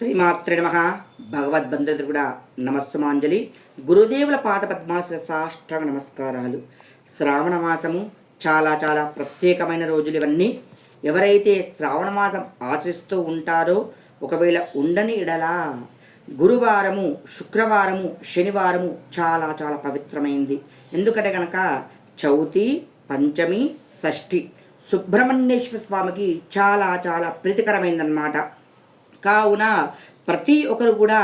శ్రీమాత్రే నమ. భగవద్బంధుడు కూడా నమస్సుమాంజలి. గురుదేవుల పాద పద్మాసుల సాష్టాంగ నమస్కారాలు. శ్రావణ మాసము చాలా చాలా ప్రత్యేకమైన రోజులు ఇవన్నీ. ఎవరైతే శ్రావణ మాసం ఆచరిస్తూ ఉంటారో ఒకవేళ ఉండని ఎడలా గురువారము శుక్రవారము శనివారము చాలా చాలా పవిత్రమైంది. ఎందుకంటే కనుక చవితి పంచమి షష్ఠి సుబ్రహ్మణ్యేశ్వర స్వామికి చాలా చాలా ప్రీతికరమైందన్నమాట. కావున ప్రతి ఒక్కరు కూడా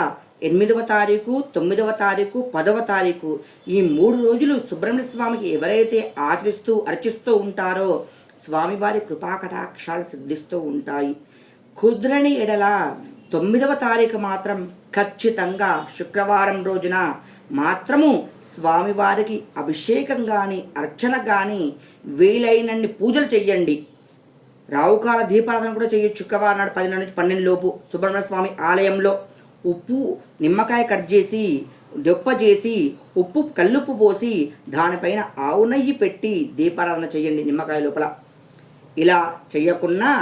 ఎనిమిదవ తారీఖు తొమ్మిదవ తారీఖు పదవ తారీఖు ఈ మూడు రోజులు సుబ్రహ్మణ్య స్వామికి ఎవరైతే ఆచరిస్తూ అర్చిస్తూ ఉంటారో స్వామివారి కృపాకటాక్షాలు సిద్ధిస్తూ ఉంటాయి. కుద్రని ఎడల తొమ్మిదవ తారీఖు మాత్రం ఖచ్చితంగా శుక్రవారం రోజున మాత్రము స్వామివారికి అభిషేకం కానీ అర్చన కానీ వీలైనన్ని పూజలు చెయ్యండి. రావుకాల దీపారాధన కూడా చేయొచ్చు. శుక్రవారం నాడు పదిహేను నుంచి పన్నెండు లోపు సుబ్రహ్మణ్య స్వామి ఆలయంలో ఉప్పు నిమ్మకాయ కట్ చేసి దొప్ప చేసి ఉప్పు కల్లుప్పు పోసి దానిపైన ఆవు నెయ్యి పెట్టి దీపారాధన చేయండి నిమ్మకాయ లోపల. ఇలా చేయకున్నా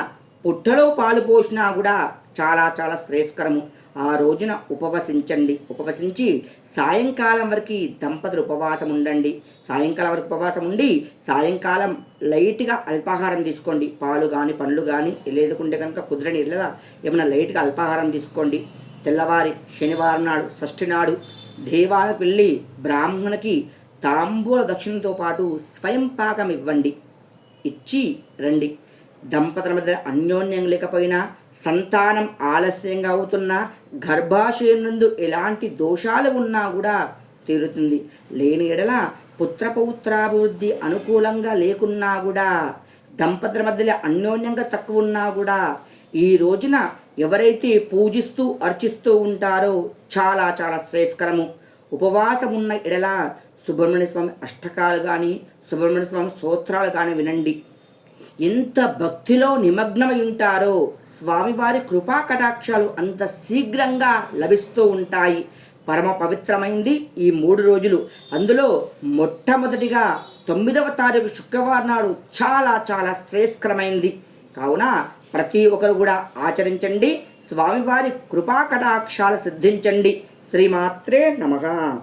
పుట్టలో పాలు పోసినా కూడా చాలా చాలా శ్రేయస్కరము. ఆ రోజున ఉపవసించండి. ఉపవసించి సాయంకాలం వరకు దంపతులు ఉపవాసం ఉండండి. సాయంకాలం వరకు ఉపవాసం ఉండి సాయంకాలం లైట్గా అల్పాహారం తీసుకోండి. పాలు కానీ పండ్లు కానీ లేదుకుంటే కనుక కుదరని ఇళ్ళ ఏమైనా లైట్గా అల్పాహారం తీసుకోండి. తెల్లవారి శనివారం నాడు షష్ఠి నాడు దేవాలకు వెళ్ళి బ్రాహ్మణునికి తాంబూల దక్షిణతో పాటు స్వయం పాకం ఇవ్వండి. ఇచ్చి రండి. దంపతుల మధ్య అన్యోన్యం లేకపోయినా సంతానం ఆలస్యంగా అవుతున్నా గర్భాశయం నందు ఎలాంటి దోషాలు ఉన్నా కూడా తీరుతుంది. లేని ఎడల పుత్ర పౌత్రాభివృద్ధి అనుకూలంగా లేకున్నా కూడా దంపతుల మధ్యలో అన్యోన్యంగా తక్కువ ఉన్నా కూడా ఈ రోజున ఎవరైతే పూజిస్తూ అర్చిస్తూ ఉంటారో చాలా చాలా శ్రేయస్కరము. ఉపవాసం ఉన్న ఎడల సుబ్రహ్మణ్య స్వామి అష్టకాలు కానీ సుబ్రహ్మణ్య స్వామి స్తోత్రాలు కానీ వినండి. ఎంత భక్తిలో నిమగ్నమై ఉంటారో స్వామివారి కృపా కటాక్షాలు అంత శీఘ్రంగా లభిస్తూ ఉంటాయి. పరమ పవిత్రమైంది ఈ మూడు రోజులు. అందులో మొట్టమొదటిగా తొమ్మిదవ తారీఖు శుక్రవారం నాడు చాలా చాలా శ్రేయస్కరమైంది కావున ప్రతి ఒక్కరు కూడా ఆచరించండి. స్వామివారి కృపా కటాక్షాలు సిద్ధించండి. శ్రీమాత్రే నమః.